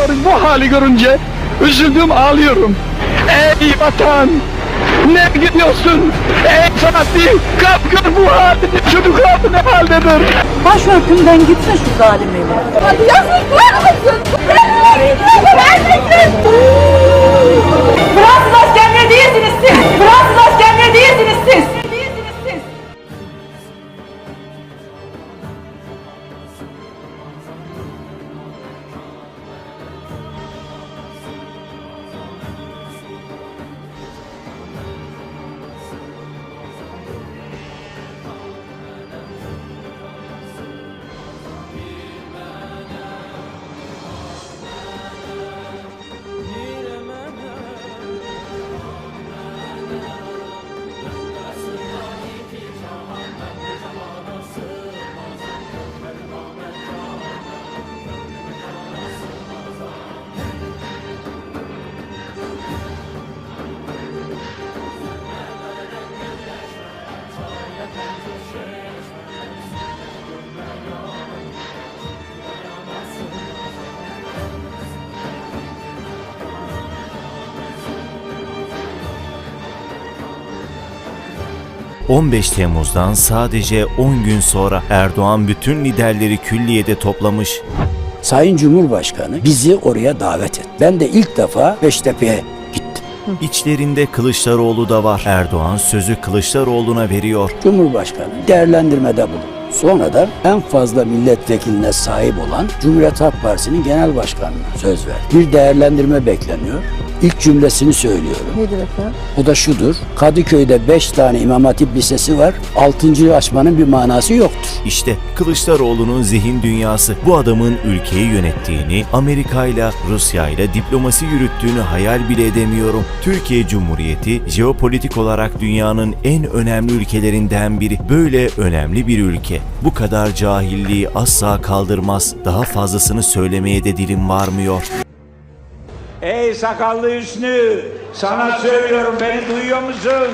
çocukların bu hali görünce üzüldüm ağlıyorum. Ey vatan! Ne gidiyorsun? Ey Fatih! Kalk gör bu halde çocuklar ne haldedir? Başörtümden gitsin şu zalim eli. Hadi yazıklar 15 Temmuz'dan sadece 10 gün sonra Erdoğan bütün liderleri külliyede toplamış, Sayın Cumhurbaşkanı bizi oraya davet etti. Ben de ilk defa Beştepe'ye gittim. İçlerinde Kılıçdaroğlu da var. Erdoğan sözü Kılıçdaroğlu'na veriyor. Cumhurbaşkanı değerlendirmede bulundu. Sonradan en fazla milletvekiline sahip olan Cumhuriyet Halk Partisi'nin genel başkanına söz verdi. Bir değerlendirme bekleniyor. İlk cümlesini söylüyorum. Nedir efendim? O da şudur. Kadıköy'de 5 tane İmam Hatip Lisesi var. 6. açmanın bir manası yoktur. İşte Kılıçdaroğlu'nun zihin dünyası. Bu adamın ülkeyi yönettiğini, Amerika ile Rusya ile diplomasi yürüttüğünü hayal bile edemiyorum. Türkiye Cumhuriyeti jeopolitik olarak dünyanın en önemli ülkelerinden biri. Böyle önemli bir ülke. Bu kadar cahilliği asla kaldırmaz. Daha fazlasını söylemeye de dilim varmıyor. Ey sakallı Hüsnü, sana söylüyorum beni duyuyor musun?